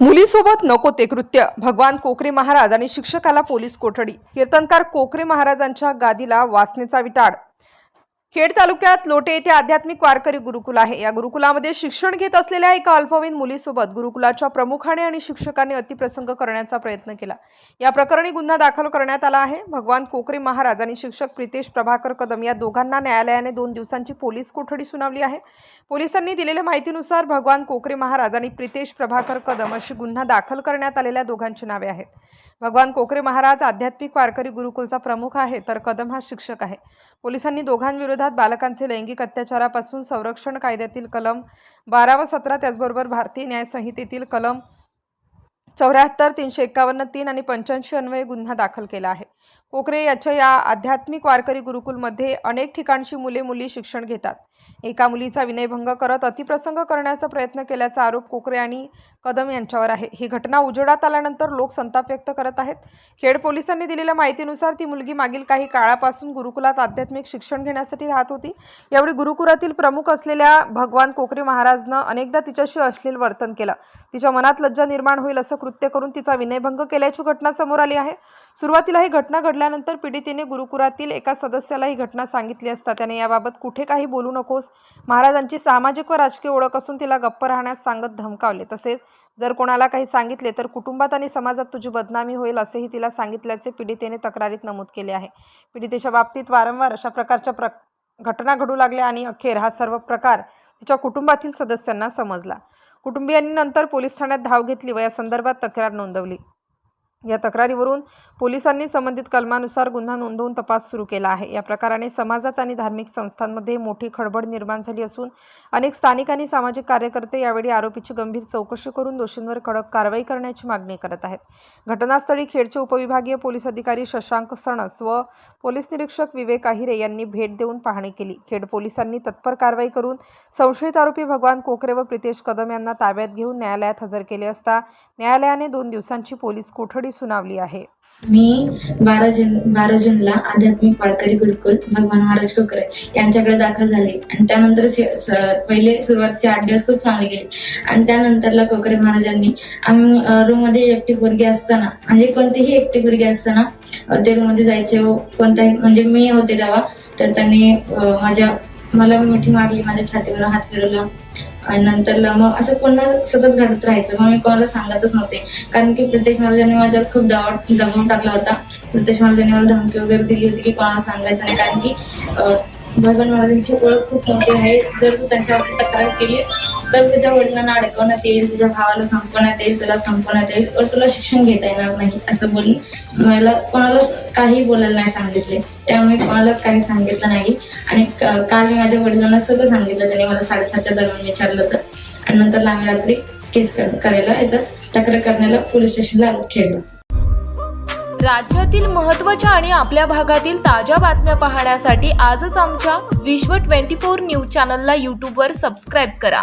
मुलीसोबत नको ते कृत्य. भगवान कोकरे महाराज आणि शिक्षकाला पोलीस कोठडी. कीर्तनकार कोकरे महाराजांच्या गादीला वासनेचा विटाळ खेड तालुक्यात लोटे येथे आध्यात्मिक वारकरी गुरुकुल आहे. या गुरुकुलामध्ये शिक्षण घेत असलेल्या एका अल्पवयीन मुलीसोबत गुरुकुलाच्या प्रमुखाने आणि शिक्षकाने अतिप्रसंग करण्याचा प्रयत्न केला. या प्रकरणी गुन्हा दाखल करण्यात आला आहे. भगवान कोकरे महाराज आणि शिक्षक प्रितेश प्रभाकर कदम या दोघांना न्यायालयाने दोन दिवसांची पोलीस कोठडी सुनावली आहे. पोलिसांनी दिलेल्या माहितीनुसार भगवान कोकरे महाराज आणि प्रितेश प्रभाकर कदम अशी गुन्हा दाखल करण्यात आलेल्या दोघांची नावे आहेत. भगवान कोकरे महाराज आध्यात्मिक वारकरी गुरुकुलचा प्रमुख आहे तर कदम हा शिक्षक आहे. पोलिसांनी दोघांविरोधात बालकांचे लैंगिक अत्याचारापासून संरक्षण कायद्यातील कलम बारा व सतरा त्याचबरोबर भारतीय न्यायसंहितेतील कलम चौऱ्याहत्तर तीनशे एकावन्न तीन आणि पंच्याऐंशी अन्वये गुन्हा दाखल केला आहे. कोकरे याच्या या आध्यात्मिक वारकरी गुरुकुलमध्ये अनेक ठिकाणची मुले मुली शिक्षण घेतात. एका मुलीचा विनयभंग करत अतिप्रसंग करण्याचा प्रयत्न केल्याचा आरोप कोकरे आणि कदम यांच्यावर आहे. ही घटना उजेडात आल्यानंतर लोक संताप व्यक्त करत आहेत. खेड पोलिसांनी दिलेल्या माहितीनुसार ती मुलगी मागील काही काळापासून गुरुकुलात आध्यात्मिक शिक्षण घेण्यासाठी राहत होती. यावेळी गुरुकुलातील प्रमुख असलेल्या भगवान कोकरे महाराजनं अनेकदा तिच्याशी अश्लील वर्तन केलं. तिच्या मनात लज्जा निर्माण होईल असं कृत्य करून तिचा विनयभंग केल्याची घटना समोर आली आहे. सुरुवातीला ही घटना घडल्या घडल्यानंतर पीडितेने गुरुकुलातील एका सदस्याला ही घटना सांगितली असता त्याने याबाबत कुठे काही बोलू नकोस. महाराजांची सामाजिक व राजकीय ओळख असून तिला गप्प राहण्यास सांगत धमकावले. तसेच जर कोणाला काही सांगितले तर कुटुंबात आणि समाजात तुझी बदनामी होईल असेही तिला सांगितल्याचे पीडितेने तक्रारीत नमूद केले आहे. पीडितेच्या बाबतीत वारंवार अशा प्रकारच्या प्र घटना घडू लागल्या आणि अखेर हा सर्व प्रकार तिच्या कुटुंबातील सदस्यांना समजला. कुटुंबियांनी नंतर पोलीस ठाण्यात धाव घेतली व या संदर्भात तक्रार नोंदवली. या तक्रारीवरून पोलिसांनी संबंधित कलमानुसार गुन्हा नोंदवून तपास सुरू केला आहे. या प्रकाराने समाजात आणि धार्मिक संस्थांमध्ये मोठी खळबळ निर्माण झाली असून अनेक स्थानिक आणि सामाजिक कार्यकर्ते यावेळी आरोपीची गंभीर चौकशी करून दोषींवर कडक कारवाई करण्याची मागणी करत आहेत. घटनास्थळी खेडचे उपविभागीय पोलीस अधिकारी शशांक सणस व पोलीस निरीक्षक विवेक आहिरे यांनी भेट देऊन पाहणी केली. खेड पोलिसांनी तत्पर कारवाई करून संशयित आरोपी भगवान कोकरे व प्रितेश कदम यांना ताब्यात घेऊन न्यायालयात हजर केले असता न्यायालयाने दोन दिवसांची पोलीस कोठडी सुनावली आहे. मी बारा जून बारा जूनला आध्यात्मिक वारकरी गुरुकुल भगवान महाराज कोकरे यांच्याकडे दाखल झाले. आणि त्यानंतर पहिले सुरुवातचे आठ दिवस खूप चांगले गेले. आणि त्यानंतरला कोकरे महाराजांनी आम्ही रूममध्ये एकटी पोरगी असताना म्हणजे कोणतीही एकटी पोरगी असताना ते रूममध्ये जायचे व कोणताही म्हणजे मी होते तेव्हा तर त्यांनी माझ्या मला मिठी मारली माझ्या छातीवर हात फिरवला. आणि नंतरला मग असं पुन्हा सतत घडत राहायचं. मग मी कोणाला सांगतच नव्हते. कारण की प्रत्येक महाराजांनी माझ्यावर खूप दबाव दबावून टाकला होता. प्रत्येक महाराजांनी मला धमकी वगैरे दिली होती की कोणाला सांगायचं नाही. कारण की भगवान महाराजांची ओळख खूप मोठी आहे. जर तू त्यांच्यावर तक्रार केलीस तर तुझ्या वडिलांना अडकवण्यात येईल तुझ्या भावाला संपवण्यात येईल तुला संपवण्यात येईल व तुला शिक्षण घेता येणार नाही असं बोलून मला कोणाला काही बोलायला नाही सांगितले. त्यामुळे कोणालाच काही सांगितलं नाही. आणि काल मी माझ्या वडिलांना सगळं सांगितलं त्याने मला साडेसातच्या दरम्यान विचारलं होतं. आणि नंतर आम्ही रात्री केस करायला येतं तक्रार करण्याला पोलीस स्टेशनला खेळलं राज्यातील महत्त्वाच्या आणि आपल्या भागातील ताज्या बातम्या पाहण्यासाठी आजच आमच्या विश्व 24 न्यूज चॅनलला यूट्यूबवर सबस्क्राईब करा.